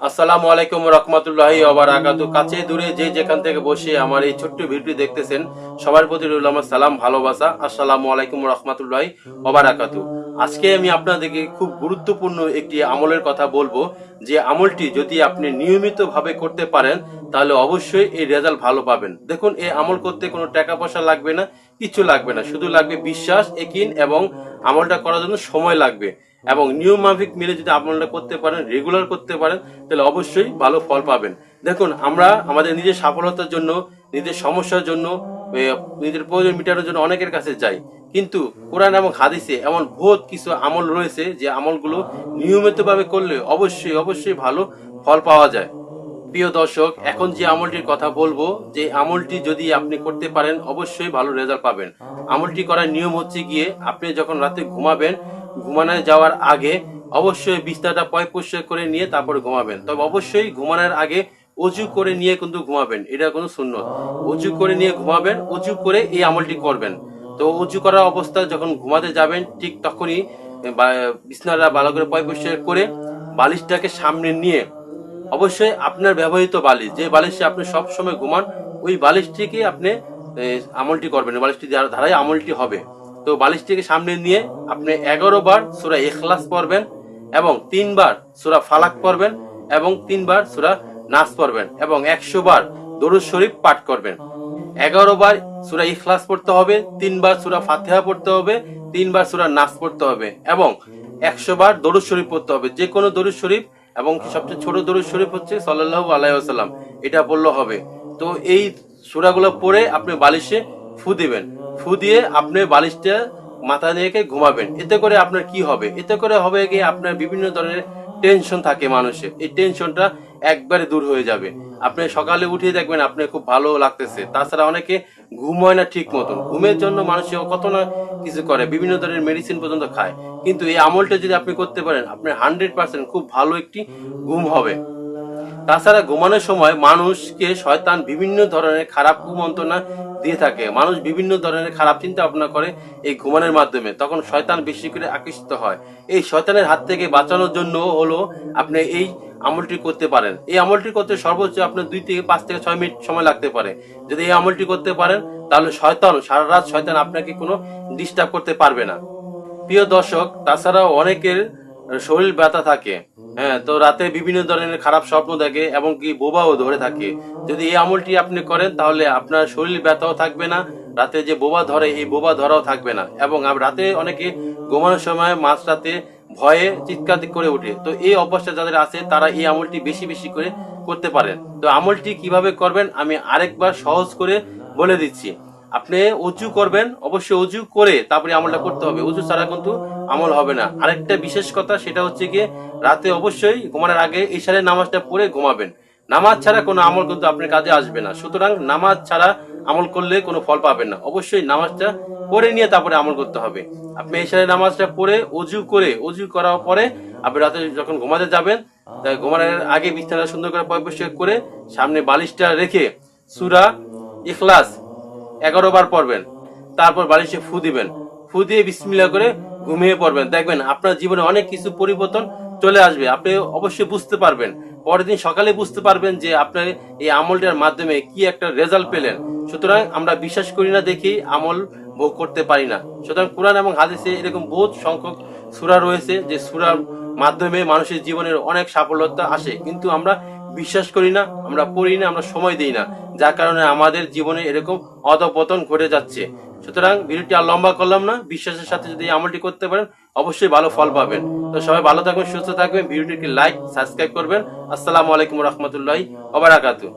আসসালামু আলাইকুম রহমতুল্লাহি ওবারাকাতু কাছে দূরে যে যেখান থেকে বসে আমার এই ছোট্ট ভিডিওটি দেখতেছেন, সবার প্রতি রইল আমার সালাম, ভালোবাসা। আসসালামু আলাইকুম রহমতুল্লাহি ওবারাকাতু আজকে আমি আপনাদেরকে খুব গুরুত্বপূর্ণ একটি আমলের কথা বলব। যে আমলটি যদি আপনি নিয়মিতভাবে করতে পারেন, তাহলে অবশ্যই এই রেজাল্ট ভালো পাবেন। দেখুন, এই আমল করতে কোনো টাকা পয়সা লাগবে না, কিছু লাগবে না। শুধু লাগবে বিশ্বাস একিন এবং আমলটা করার জন্য সময় লাগবে। এবং নিয়ম মাফিক মিলে যদি আমলটা করতে পারেন রেগুলার করতে পারেন, তাহলে অবশ্যই ভালো ফল পাবেন। দেখুন, আমরা আমাদের নিজের সফলতার জন্য, নিজের সমস্যার জন্য নিজের প্রয়োজন মেটানোর জন্য অনেকের কাছে যাই। কিন্তু কোরআন এবং হাদিসে এমন বহুত কিছু আমল রয়েছে যে আমলগুলো নিয়মিতভাবে করলে অবশ্যই অবশ্যই ভালো ফল পাওয়া যায়। প্রিয় দর্শক, এখন যে আমলটির কথা বলব, যে আমলটি যদি আপনি করতে পারেন, অবশ্যই ভালো রেজাল্ট পাবেন। আমলটি করার নিয়ম হচ্ছে গিয়ে, আপনি যখন রাতে ঘুমাবেন ঘুমানো যাওয়ার আগে অবশ্যই বিস্তারটা পয় পরিষ্কার করে নিয়ে তারপরে ঘুমাবেন। তবে অবশ্যই ঘুমানোর আগে অজু করে নিয়ে কিন্তু ঘুমাবেন। এটা কোনো শূন্য অজু করে নিয়ে ঘুমাবেন অজু করে এই আমলটি করবেন। তো উঁচু করা অবস্থা যখন ঘুমাতে যাবেন, ঠিক তখনই বিছনাটা ভালো করে পয় পরিষ্কার করে বালিশটাকে সামনে নিয়ে অবশ্যই আপনার ব্যবহৃত বালিশ, যে বালিশে আপনি সব সময় ঘুমান, ওই বালিশটিকে আপনি আমলটি করবেন। বালিশটি ধারাই আমলটি হবে। তো বালিশটিকে সামনে নিয়ে আপনি এগারো বার সুরা এখলাস পড়বেন এবং তিনবার সুরা ফালাক পড়বেন এবং তিনবার সুরা নাচ পড়বেন এবং একশো বার দরুদ শরীফ পাঠ করবেন। এগারো বার সুরা ইখলাস পড়তে হবে তিনবার সুরা ফাতেহা পড়তে হবে তিনবার সুরা নাচ পড়তে হবে এবং একশো বার দরুদ শরীফ পড়তে হবে। যে কোনো দরুদ শরীফ এবং সবচেয়ে ছোট দরুদ শরীফ হচ্ছে সাল্লাহ আলাইসাল্লাম এটা পড়লে হবে। তো এই সুরাগুলো পড়ে আপনি বালিশে ফু দিবেন। ফু দিয়ে আপনি বালিশটা মাথা রেখে ঘুমাবেন। এতে করে আপনার কি হবে? এতে করে হবে কি আপনার বিভিন্ন ধরনের টেনশন থাকে মানুষের এই টেনশনটা একবারে দূর হয়ে যাবে। আপনি সকালে উঠে দেখবেন আপনার খুব ভালো লাগতেছে। তাছাড়া অনেকে ঘুম হয় না ঠিক মতন। ঘুমের জন্য মানুষ কত না কিছু করে, বিভিন্ন ধরনের মেডিসিন পর্যন্ত খায়। কিন্তু এই আমলটা যদি আপনি করতে পারেন, আপনার হান্ড্রেড পার্সেন্ট খুব ভালো একটি ঘুম হবে। তাছাড়া ঘুমানোর সময় মানুষকে শয়তান বিভিন্ন ধরনের খারাপ কুমন্ত্রণা দিয়ে থাকে। মানুষ বিভিন্ন ধরনের খারাপ চিন্তা ভাবনা করে এই ঘুমানোর মাধ্যমে। তখন শয়তান বেশি করে আকর্ষিত হয়। এই শয়তানের হাত থেকে বাঁচানোর জন্য হলো আপনি এই আমলটি করতে পারেন। এই আমলটি করতে সর্বোচ্চ আপনার দুই থেকে পাঁচ থেকে ছয় মিনিট সময় লাগতে পারে। যদি এই আমলটি করতে পারেন, তাহলে শয়তান, সারা রাত শয়তান আপনাকে কোনো ডিস্টার্ব করতে পারবে না। প্রিয় দর্শক, তাছাড়াও অনেকের শরীর ব্যথা থাকে হ্যাঁ তো রাতে বিভিন্ন ধরনের খারাপ স্বপ্ন দেখে এবং কি বোবাও ধরে থাকে। যদি এই আমলটি আপনি করেন, তাহলে আপনার শরীর ব্যথাও থাকবে না, রাতে যে বোবা ধরে, এই বোবা ধরাও থাকবে না। এবং রাতে অনেকে ঘুমানোর সময় মাঝ রাতে ভয়ে চিৎকার করে ওঠে। তো এই অভ্যাসটা যাদের আছে, তারা এই আমলটি বেশি বেশি করে করতে পারেন। তো আমলটি কীভাবে করবেন, আমি আরেকবার সহজ করে বলে দিচ্ছি। আপনি উঁচু করবেন, অবশ্যই উঁচু করে তারপরে আমলটা করতে হবে। উঁচু ছাড়া কিন্তু আমল হবে না। আরেকটা বিশেষ কথা, সেটা হচ্ছে গিয়ে রাতে অবশ্যই ঘুমানোর আগে ইশারের নামাজটা পড়ে ঘুমাবেন। নামাজ ছাড়া কোনো আমল কিন্তু আপনার কাজে আসবে না। সুতরাং নামাজ ছাড়া আমল করলে কোনো ফল পাবেন না। অবশ্যই নামাজটা পড়ে নিয়ে তারপরে আমল করতে হবে। আপনি ইশারের নামাজটা পড়ে অজু করে, অজু করার পরে আপনি রাতে যখন ঘুমাতে যাবেন ঘুমানোর আগে বিছানা সুন্দর করে পরিষ্কার করে সামনে বালিশটা রেখে সুরা ইখলাস এগারো বার পড়বেন। তারপর বালিশে ফু দিবেন। ফু দিয়ে বিসমিল্লা করে ঘুমিয়ে পড়বেন। দেখবেন আপনার জীবনে অনেক কিছু পরিবর্তন চলে আসবে। আপনি অবশ্যই বুঝতে পারবেন। পরের দিন সকালে বুঝতে পারবেন যে আপনার এই আমলটার মাধ্যমে কি একটা রেজাল্ট পেলেন। সুতরাং আমরা বিশ্বাস করি না, দেখি আমল ভোগ করতে পারি না। সুতরাং কোরআন এবং হাদিসে এরকম বহুত সংখ্যক সুরা রয়েছে, যে সুরার মাধ্যমে মানুষের জীবনের অনেক সাফল্যতা আসে। কিন্তু আমরা বিশ্বাস করি না, আমরা পড়ি না, আমরা সময় দিই না। যার কারণে আমাদের জীবনে এরকম অধপতন ঘটে যাচ্ছে। সুতরাং ভিডিওটি আর লম্বা করলাম না, বিশ্বাসের সাথে যদি আমলটি করতে পারেন, অবশ্যই ভালো ফল পাবেন। তো সবাই ভালো থাকবেন, সুস্থ থাকবেন, ভিডিওটিকে লাইক, সাবস্ক্রাইব করবেন। আসসালামু আলাইকুম রহমতুল্লাহ ওবারাকাতু